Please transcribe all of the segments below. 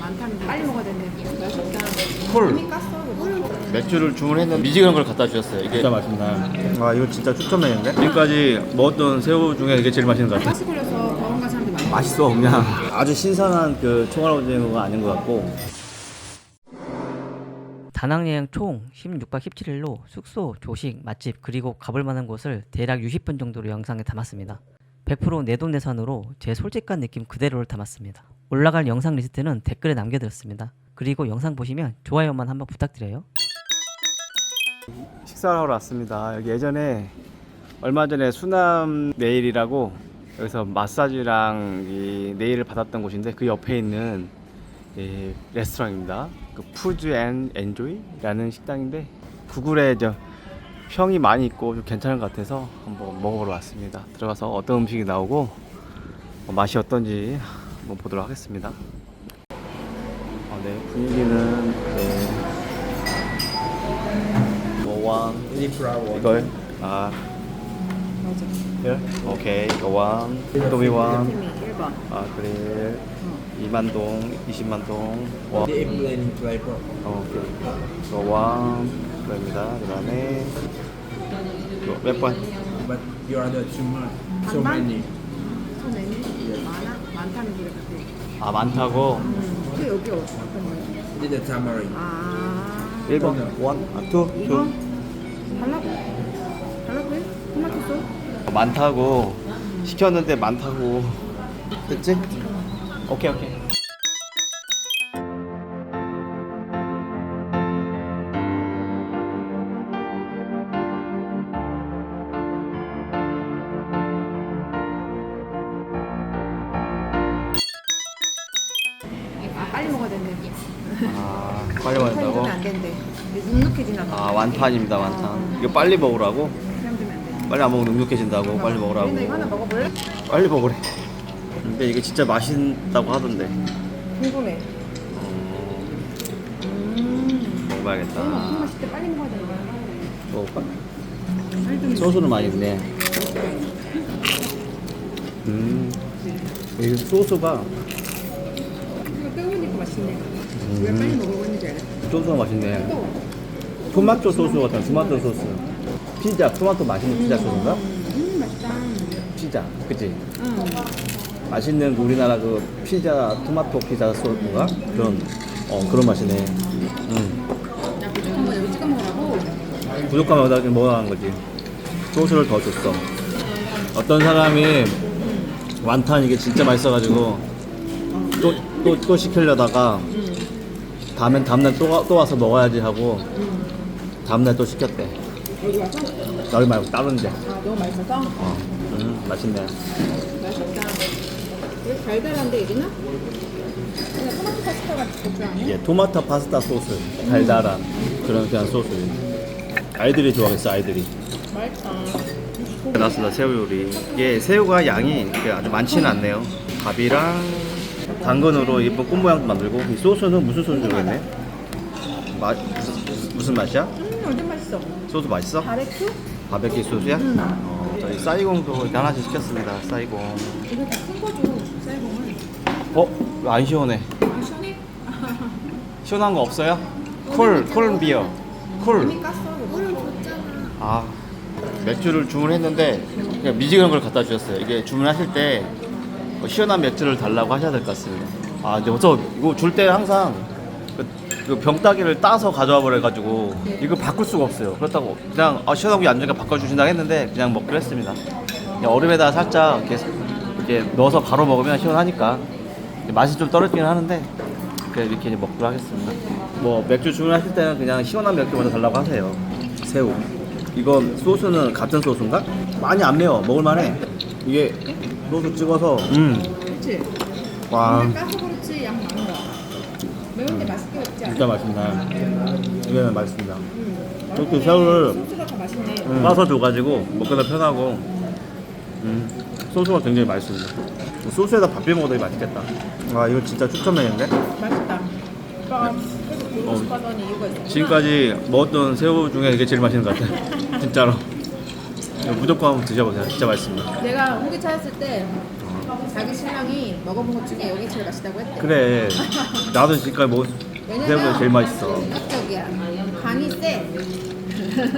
많다는데 빨리 먹어야 되는데 맛있다 콜 맥주를 주문했는데 미지근한 걸 갖다 주셨어요. 이게 진짜 맛있다. 아 이거 진짜 추천 메뉴인데? 지금까지 먹었던 새우 중에 이게 제일 맛있는 것 같아. 가스 걸려서 병원 간 사람들 많아 맛있어 그냥 아주 신선한 그 총알 오징어가 아닌 것 같고 다낭 여행 총 16박 17일로 숙소, 조식, 맛집 그리고 가볼 만한 곳을 대략 60분 정도로 영상에 담았습니다. 100% 내돈내산으로 제 솔직한 느낌 그대로를 담았습니다. 올라갈 영상 리스트는 댓글에 남겨드렸습니다. 그리고 영상 보시면 좋아요만 한번 부탁드려요. 식사를 하러 왔습니다. 여기 예전에 얼마 전에 수남 네일이라고 여기서 마사지랑 이 네일을 받았던 곳인데 그 옆에 있는 이 레스토랑입니다. 그 푸드 앤 엔조이라는 식당인데 구글에 저 평이 많이 있고 좀 괜찮은 것 같아서 한번 먹어보러 왔습니다. 들어가서 어떤 음식이 나오고 어, 맛이 어떤지 한번 보도록 하겠습니다. 어, 네 분위기는 네. 뭐왕. 이걸? 아. 맞아. 오케이 이거왕. 도미왕. 팀이 1번. 아 그래. 2만동 20만동. 와. 어, 오케이. 이거왕. 그겁니다 그 다음에 몇 번? But you are the too much. So many. 손에는 많아? 많다는 소리 같아 아 많다고 음. 그 여기 어떤 거야? This is the tamarind. 아 1번 원? 아 투? 투? 이거 달라고? 달라고 해? 토마토 소? 많다고 시켰는데 많다고 됐지? 오케이 오케이 빨리 면 왔다고? 안 된대 눅눅해진다 아 완판입니다 완판. 이거 빨리 먹으라고? 그냥 두면 안 돼 빨리 안 먹으면 눅눅해진다고 빨리 먹으라고. 근데 이거 하나 먹어볼래? 빨리 먹으래. 근데 이게 진짜 맛있다고 하던데. 궁금해. 어, 음. 너무 먹어봐야겠다. 맛있을 때 빨리 먹어야 되는 거야. 먹을까? 살좀 소스는 많이 있네. 음, 이 소스가 이거 뜨거우니까 맛있네. 왜 빨리 먹어보는지 알아? 소스가 맛있네. 또 토마토 소스 같은 토마토 소스. 피자 토마토 맛있는 피자 소스인가? 음 맛있다. 피자 그치? 응. 맛있는 그 우리나라 그 피자 토마토 피자 소스인가? 그런 어 그런 맛이네. 음. 야 부족한 거 여기 찍어 먹으라고. 부족하면 여기다 좀 먹어가는 거지. 소스를 더 줬어. 어떤 사람이 완탄 이게 진짜 맛있어가지고 또 또 또 시키려다가 다음엔 다음날 또, 와- 또 와서 먹어야지 하고 다음날 또 시켰대 여기 와서? 여기 말고 다른 데 아 너무 맛있어서? 어. 음, 맛있네 맛있다 왜 달달한데 여기는? 그냥 토마토 파스타 같은 거 아니야? 이게 토마토 파스타 소스 달달한 그런 그냥 소스 아이들이 좋아하겠어 아이들이 맛있다 나왔습니다 새우 요리 이게 새우가 양이 아주 많지는 않네요 밥이랑 당근으로 예쁜 꽃 모양도 만들고 이 소스는 무슨 소스인지 모르겠네 맛 무슨, 무슨 맛이야? 음 완전 맛있어 소스 맛있어? 바베큐? 바베큐 소스야? 어, 저희 사이공도 이렇게 하나씩 시켰습니다 사이공 이거 다 큰 거죠 쌀봉은 어? 왜 안 시원해 아 시원해? 시원한 거 없어요? 콜, 콜 비어 콜 이미 깠어 물을 줬잖아 아 맥주를 주문했는데 그냥 미지근한 걸 갖다 주셨어요. 이게 주문하실 때뭐 시원한 맥주를 달라고 하셔야 될 것 같습니다. 아 근데 저 이거 줄 때 항상 그, 그 병따개를 따서 가져와 버려가지고 이거 바꿀 수가 없어요. 그렇다고 그냥 아, 시원하고 안 좋으니까 바꿔주신다 했는데 그냥 먹기로 했습니다. 그냥 얼음에다 살짝 이렇게, 이렇게 넣어서 바로 먹으면 시원하니까 맛이 좀 떨어지긴 하는데 그냥 이렇게 이제 먹기로 하겠습니다. 뭐 맥주 주문하실 때는 그냥 시원한 맥주 먼저 달라고 하세요. 새우. 이건 소스는 같은 소스인가? 많이 안 매워. 먹을만해. 이게 소스 찍어서 음. 그치? 와. 물을 까서 그렇지 양 많은 거 매운데 맛있게 먹지 않아? 진짜 맛있네. 이게 맛있습니다. 음. 이렇게 새우를 소스가 더 맛있네 까서 줘가지고 먹기도 편하고 음. 소스가 굉장히 맛있습니다. 소스에다 밥 비벼 먹어도 맛있겠다. 아 이거 진짜 추천 메뉴인데? 맛있다 그럼 계속 어. 보고 싶어하는 이유가 있어 지금까지 먹었던 새우 중에 이게 제일 맛있는 것 같아요. 진짜로. 이거 무조건 한번 드셔보세요. 진짜 맛있습니다. 내가 후기 찾았을 때 자기 신랑이 먹어본 것 중에 여기 제일 맛있다고 했대. 그래. 나도 지금까지 먹은 새우가 제일 맛있어. 적이야 간이 세.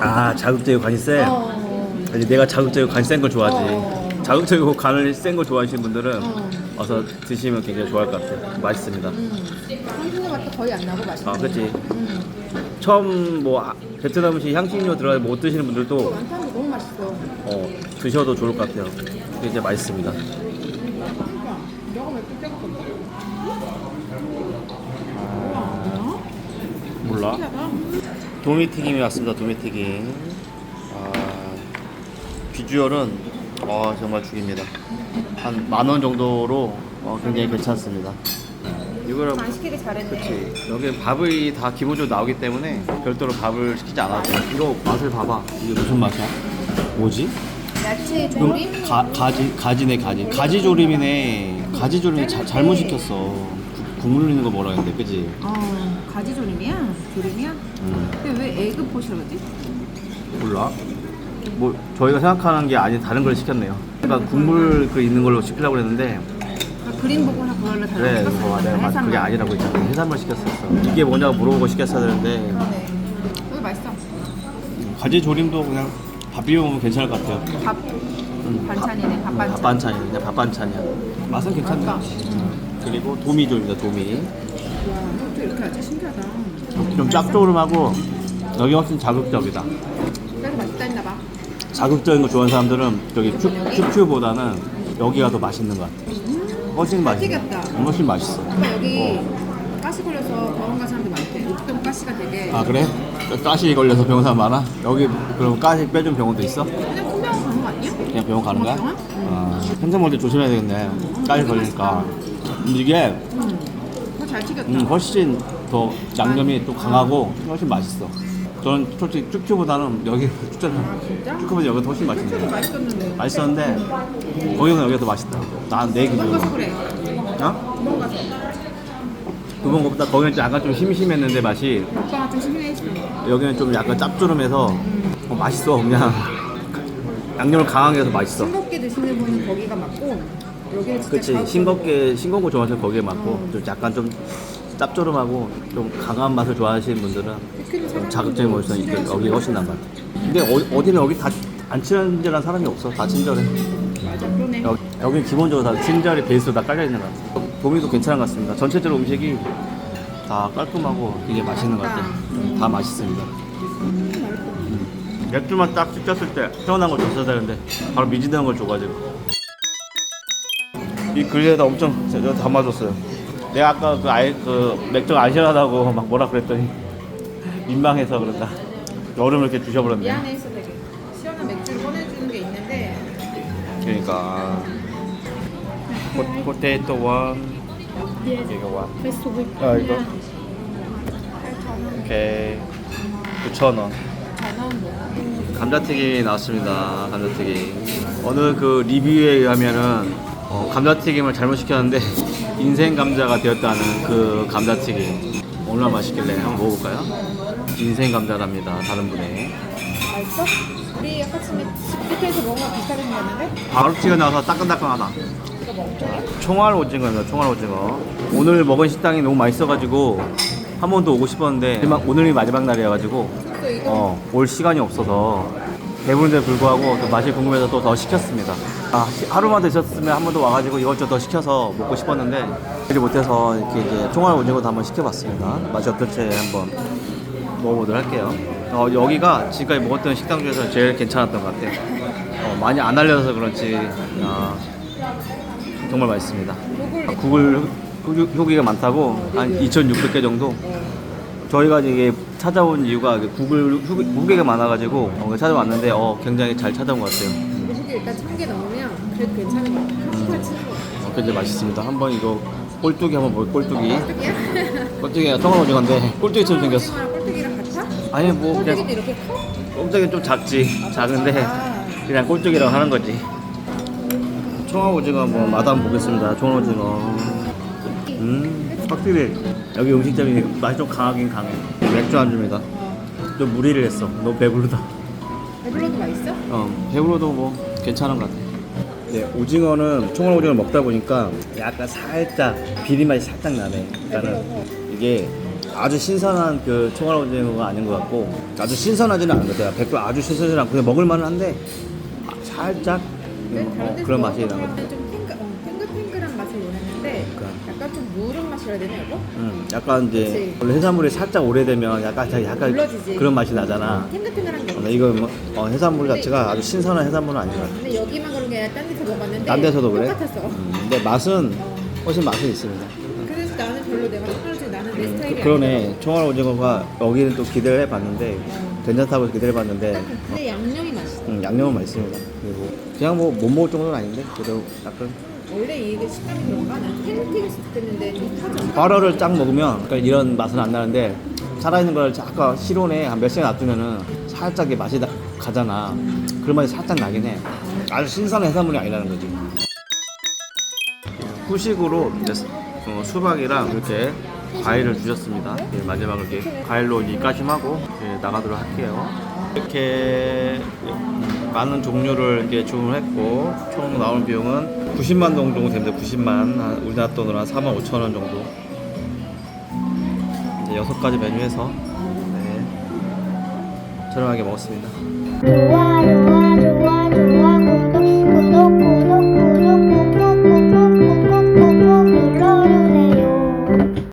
아 자극적이고 간이 세. 어. 아니, 내가 자극적이고 간이 센 걸 좋아하지. 어. 자극적이고 간을 센 걸 좋아하시는 분들은 어. 와서 드시면 굉장히 좋아할 것 같아요. 맛있습니다. 한국의 맛도 거의 안 나고 맛있어. 아, 그치. 음. 처음 뭐 아, 베트남 음식 향신료 들어가 못 드시는 분들도 맛있 어. 어, 드셔도 좋을 것 같아요. 굉장히 맛있습니다. 우와, 몰라? 도미튀김이 왔습니다. 도미튀김. 아, 비주얼은 어, 정말 죽입니다. 한 만 원 정도로 어, 굉장히 괜찮습니다. 이거를 안 시키기 잘했네. 그렇지. 여기 밥이 다 기본적으로 나오기 때문에 별도로 밥을 시키지 않아도 돼. 이거 맛을 봐봐. 이게 무슨 맛이야? 뭐지? 야채 조림. 가, 가지 가지네 가지 가지 조림이네 가지 조림이 자, 잘못 시켰어 국- 국물 있는 거 뭐라 했는데 그지? 어, 가지 조림이야? 조림이야? 음, 근데 왜 에그 포시라 그러지? 몰라 뭐 저희가 생각하는 게 아닌 다른 걸 시켰네요 그러니까 국물 그 있는 걸로 시키려고 그랬는데 아, 그림 보고나 그걸로 달라고 그래. 그거 그게. 아니라고 했잖아 해산물 시켰었어 이게 뭐냐고 물어보고 시켰어야 되는데 그러네. 여기 맛있어. 가지 조림도 그냥 밥 비벼 먹으면 괜찮을 것 같아요 밥 반찬이네. 밥 반찬. 밥 반찬이야 그냥 밥 반찬이야 맛은 괜찮네 맛있다. 음. 그리고 도미조입니다 도미 와, 이렇게 하지 신기하다. 좀 짭조름하고 여기 훨씬 자극적이다. 그래서 맛있다 했나 봐. 자극적인 거 좋아하는 사람들은 저기 큐, 큐큐보다는 여기가 더 맛있는 것 같아. 훨씬 맛있어. 튀겼다. 훨씬 맛있어. 오빠 여기 가시 걸려서 병원 간 사람들 많대. 목동 가시가 되게 아 그래? 가시 걸려서 병원 사람 많아? 여기 그럼 가시 빼준 병원도 있어? 그냥 큰 병원 가는 거 아니야? 그냥 병원 가는 거야? 병원? 아, 생선 먹을 때 조심해야 되겠네. 가시 걸리니까. 근데 이게 더잘 튀겼다. 음, 훨씬 더 양념이 또 강하고 훨씬 맛있어. 저는 솔직히 쭈큐보다는 여기 추천해요. 쭈큐보다 여기가 더 훨씬 맛있네. 맛있었는데. 맛있었는데 거기는 여기가 더 맛있다. 난내 가서 기준. 그래. 어? 가서. 두번 먹다 거기는 좀 약간 좀 심심했는데 맛이 오빠가 좀 심해했어. 여기는 좀 약간 짭조름해서 어, 맛있어 그냥 양념을 강하게 해서 맛있어. 싱겁게 드시는 분은 거기가 맞고 여기는 진짜 그치. 싱겁게 싱거운 거 좋아하시는 거기에 맞고 좀 약간 좀 짭조름하고 좀 강한 맛을 좋아하시는 분들은 좀 자극적인 거 있으니까 친절하시고. 여기가 훨씬 나은 것 같아. 근데 어, 어디는 여기 다 안 친절한 사람이 없어. 다 친절해. 맞아 그러네. 여기, 여기 기본적으로 다 친절이 베이스로 다 깔려 있는 것 같아요. 도미도 괜찮은 것 같습니다. 전체적으로 음식이 다 깔끔하고 되게 맛있는 것 같아요. 음, 다 맛있습니다. 음, 맥주만 딱 시켰을 때 시원한 걸 줬어야 되는데 바로 미지근한 걸 줘가지고 이 그릇에다 엄청 제가 담아줬어요. 내가 아까 그 아이 그 맥주가 안 시원하다고 막 뭐라 그랬더니 민망해서 그런다. 얼음을 이렇게 주셔버렸네. 미안해서 되게 시원한 맥주를 꺼내주는 게 있는데 그러니까 포, 포테이토와 이거 와. 아 이거 오케이 9,000원 감자튀김이 나왔습니다 감자튀김 어느 그 리뷰에 의하면은 어, 감자튀김을 잘못 시켰는데 인생 감자가 되었다는 그 감자튀김 얼마나 맛있길래 한번 먹어볼까요? 인생 감자랍니다 다른 분의 맛있어? 우리 아까 집에 집에서 먹은 거 비슷하게 생겼는데? 바로 튀어 나와서 따끈따끈하다? 총알 오징어입니다. 총알 오징어. 오늘 먹은 식당이 너무 맛있어가지고 한 번 더 오고 싶었는데 마지막- 오늘이 마지막 날이어가지고 어, 올 시간이 없어서 배부른데 불구하고 또 맛이 궁금해서 또 더 시켰습니다. 아, 시- 하루만 더 있었으면 한 번 더 와가지고 이것저것 더 시켜서 먹고 싶었는데 그러지 못해서 이렇게 이제 총알 오징어도 한번 시켜봤습니다. 맛이 어떨지 한번 먹어보도록 할게요. 어, 여기가 지금까지 먹었던 식당 중에서 제일 괜찮았던 것 같아요. 어, 많이 안 알려져서 그런지 아, 정말 맛있습니다. 아, 구글 후- 후기가 많다고 한 2,600개 정도. 저희가 이게 찾아온 이유가 그 구글 후- 후기가 많아가지고 어, 찾아왔는데 어, 굉장히 잘 찾아온 것 같아요. 일단 천개 넘으면 그래도 괜찮은 거 같아. 한숟갈 치는 거 같아. 어, 굉장히 맛있습니다. 한번 이거 꼴뚜기 한번 먹을 꼴뚜기. 꼴뚜기야? 통화 오징어인데 꼴뚜기처럼 생겼어. 오징어랑 꼴뚜기랑 같아? 아니 뭐 꼴뚜기도 그냥 이렇게 커? 꼴뚜기는 좀 작지. 작은데 아, 그냥 꼴뚜기라고 하는 거지. 청아 오징어 한번 맛 한번 보겠습니다. 청아 오징어. 음, 확실히 여기 음식점이 맛이 좀 강하긴 강해. 맥주 안주입니다. 좀 무리를 했어. 너무 배부르다. 배불러도 맛있어? 어, 배부르도 뭐 괜찮은 것 같아. 이제 오징어는 총알 오징어 먹다 보니까 약간 살짝 비린 맛이 살짝 나네. 그러니까는 이게 아주 신선한 그 총알 오징어가 아닌 것 같고 아주 신선하지는 않은 것 같아요. 100% 아주 신선하지는 않고 그냥 먹을만은 한데 아, 살짝 음, 어, 그런 맛이 나는 것 같아요. 좀 탱글, 어, 탱글탱글한 맛을 원했는데 그러니까. 약간 좀 무른 맛이라 해야 되나 이거? 음, 약간 이제 그치. 원래 해산물이 살짝 오래되면 약간 약간 물러지지. 그런 맛이 나잖아. 탱글탱글한 게 근데 없어. 이거 뭐, 어, 해산물 자체가 아주 신선한 해산물은 아닌 것 같아. 근데 여기만 그런 게 아니라 딴 데서 먹어봤는데 딴 데서도 그래? 똑같았어. 음, 근데 맛은 훨씬 맛은 있습니다. 그래서 나는 별로 내가 생각할 나는 내 스타일이 그, 그러네. 총알 오징어가 여기는 또 기대를 해봤는데 괜찮다고 기대를 해봤는데. 근데 양념이 맛있어. 음, 양념은 맛있습니다. 그리고 그냥 뭐 못 먹을 정도는 아닌데 그래도 약간 원래 이게 식감이 그런가? 난 탱글탱글 했는데 좀 타져. 꽈러를 쫙 먹으면 그러니까 이런 맛은 안 나는데 살아있는 걸 아까 실온에 한 몇 시간 놔두면은 살짝 이 맛이 나- 가잖아. 그런 맛이 살짝 나긴 해. 아주 신선한 해산물이 아니라는 거지. 후식으로 이제 수- 어, 수박이랑 이렇게 과일을 주셨습니다. 예, 마지막으로 이렇게 과일로 이 까심하고 예, 나가도록 할게요. 이렇게 많은 종류를 이렇게 주문했고 총 나오는 비용은 90만 동 정도 됩니다. 90만 한 우리나라 돈으로 한 4만 5천 원 정도. 이제 여섯 가지 메뉴에서 네, 저렴하게 먹었습니다.